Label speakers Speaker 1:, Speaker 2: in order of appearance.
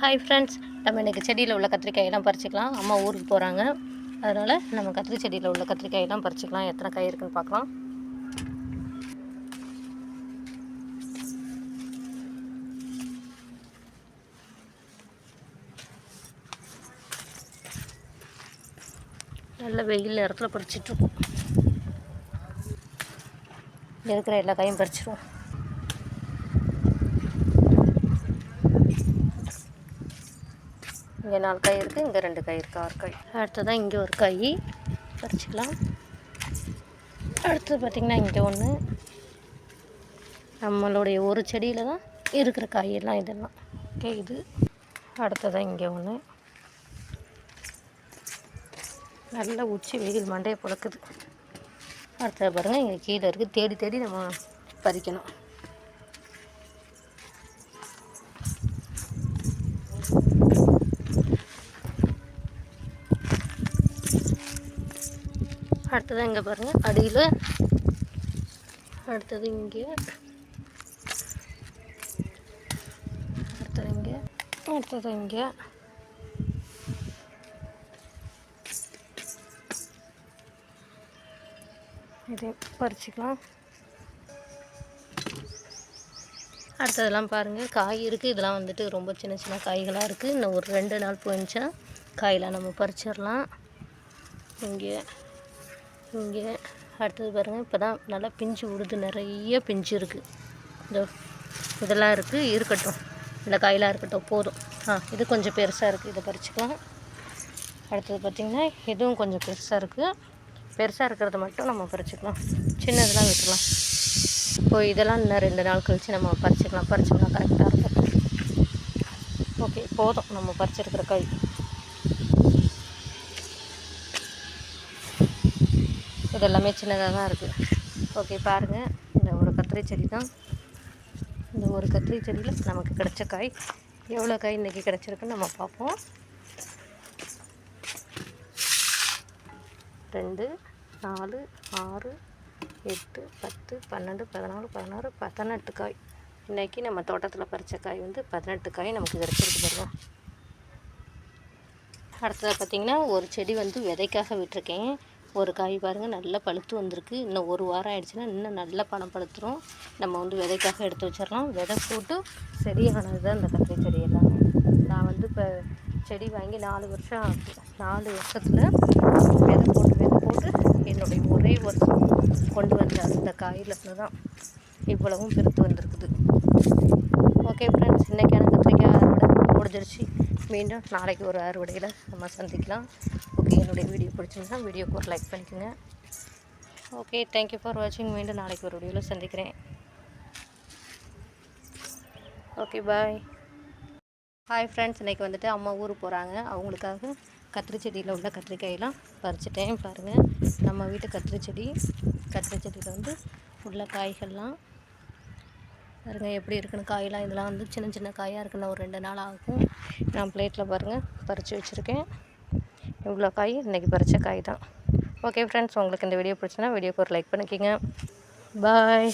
Speaker 1: Hi friends நம்ம இன்றைக்கி செடியில் உள்ள கத்திரிக்காயெல்லாம் பறிச்சிக்கலாம். அம்மா ஊருக்கு போகிறாங்க அதனால் நம்ம கத்திரி செடியில் உள்ள கத்திரிக்காயெல்லாம் பறிச்சிக்கலாம். எத்தனை காய் இருக்குன்னு பார்க்கலாம். நல்ல வெயில் நேரத்தில் பறிச்சிட்ருக்கோம் இருக்கிற எல்லா காயும் பறிச்சிருவோம். இங்கே நாலு காய் இருக்குது இங்கே ரெண்டு காய் இருக்குது ஆறு காய். அடுத்ததான் இங்கே ஒரு காய். பறிச்சிக்கலாம் அடுத்தது பார்த்திங்கன்னா இங்கே ஒன்று நம்மளுடைய ஒரு செடியில் தான் இருக்கிற காயெல்லாம் இதெல்லாம். ஓகே இது. அடுத்ததான் இங்கே ஒன்று நல்ல உச்சி வெயில் மண்டையை பிழக்குது. அடுத்தது பாருங்கள் இங்கே கீழே இருக்குது தேடி தேடி நம்ம பறிக்கணும். அடுத்தது இங்கே பாருங்கள் அடியில். அடுத்தது இங்கே. அடுத்தது இங்கே. அடுத்தது இங்கே. இதை பறிச்சிக்கலாம். அடுத்ததெல்லாம் பாருங்கள் காய் இருக்குது இதெல்லாம் வந்துட்டு ரொம்ப சின்ன சின்ன காய்களாக இருக்குது இன்னும் ஒரு ரெண்டு நாள் போயிடுச்சா? காயெலாம் நம்ம பறிச்சிடலாம். இங்கே. இங்கே அடுத்தது பாருங்கள் இப்போ தான் நல்லா பிஞ்சு விடுது நிறைய பிஞ்சு இருக்குது இந்த இதெல்லாம் இருக்குது இருக்கட்டும். இந்த காயெலாம் இருக்கட்டும் போதும். ஆ இது கொஞ்சம் பெருசாக இருக்குது இதை பறிச்சுக்கலாம். அடுத்தது பார்த்திங்கன்னா இதுவும் கொஞ்சம் பெருசாக இருக்குது பெருசாக இருக்கிறத மட்டும் நம்ம பறிச்சுக்கலாம். சின்னதெல்லாம் விட்டுலாம் இப்போ இதெல்லாம் இன்னும் ரெண்டு நாள் கழித்து நம்ம பறிச்சுக்கலாம். பறிச்சோம்னா கரெக்டாக இருக்கும். ஓகே போதும். நம்ம பறிச்சிருக்கிற காய். இது எல்லாமே சின்னதாக தான் இருக்குது ஓகே பாருங்கள் இந்த ஒரு கத்திரி செடி தான். இந்த ஒரு கத்திரி செடியில் நமக்கு கிடைச்ச காய். எவ்வளோ காய் இன்றைக்கி கிடச்சிருக்குன்னு நம்ம பார்ப்போம். ரெண்டு நாலு ஆறு எட்டு பத்து பன்னெண்டு பதினாலு பதினாறு பதினெட்டு காய். இன்றைக்கி நம்ம தோட்டத்தில் பறித்த காய் வந்து பதினெட்டு காய் நமக்கு கிடச்சிருக்கு பாருங்கள் அடுத்தது பார்த்திங்கன்னா ஒரு செடி வந்து விதைக்காக விட்டுருக்கேன். ஒரு காய் பாருங்கள் நல்லா பழுத்து வந்திருக்கு. இன்னும் ஒரு வாரம் ஆயிடுச்சுன்னா இன்னும் நல்லா பணம் பழுத்துரும். நம்ம வந்து விதைக்காக எடுத்து வச்சிடலாம். விதை போட்டு செடியானது தான் இந்த கத்திரி செடியெல்லாம் நான் வந்து இப்போ செடி வாங்கி நாலு வருஷம் நாலு வருஷத்தில் விதை போட்டு விதை போட்டு என்னுடைய ஒரே வருஷம் கொண்டு வந்த அந்த காயிலிருந்து தான் இவ்வளவும் பெருத்து வந்திருக்குது. ஓகே ஃப்ரெண்ட்ஸ் இன்றைக்கான கத்திரிக்காய் அறுவடை முடிஞ்சிருச்சு. மீண்டும் நாளைக்கு ஒரு அறுவடையில் நம்ம சந்திக்கலாம். ஓகே என்னுடைய வீடியோ பிடிச்சிருந்தா வீடியோக்கு ஒரு லைக் பண்ணிக்கோங்க. ஓகே தேங்க்யூ ஃபார் வாட்சிங் மீண்டும் நாளைக்கு ஒரு வீடியோவில் சந்திக்கிறேன். ஓகே பாய் ஹாய் ஃப்ரெண்ட்ஸ் இன்றைக்கி வந்துட்டு அம்மா ஊருக்கு போகிறாங்க அவங்களுக்காக கத்திரி செடியில் உள்ள கத்திரிக்காயெல்லாம் பறிச்சிட்டேன். பாருங்கள் நம்ம வீட்டு கத்திரி செடி கத்திரி செடியில் வந்து உள்ள காய்கள்லாம் பாருங்கள் எப்படி இருக்குன்னு காயெல்லாம் இதெல்லாம் வந்து சின்ன சின்ன காயாக இருக்குன்னு ஒரு ரெண்டு நாள் ஆகும். நான் பிளேட்டில் பாருங்கள் பறித்து வச்சுருக்கேன். இவ்வளோ காய் இன்றைக்கி பறித்த காய் தான். ஓகே ஃப்ரெண்ட்ஸ் உங்களுக்கு இந்த வீடியோ பிடிச்சுன்னா வீடியோக்கு ஒரு லைக் பண்ணிக்கிங்க. பாய்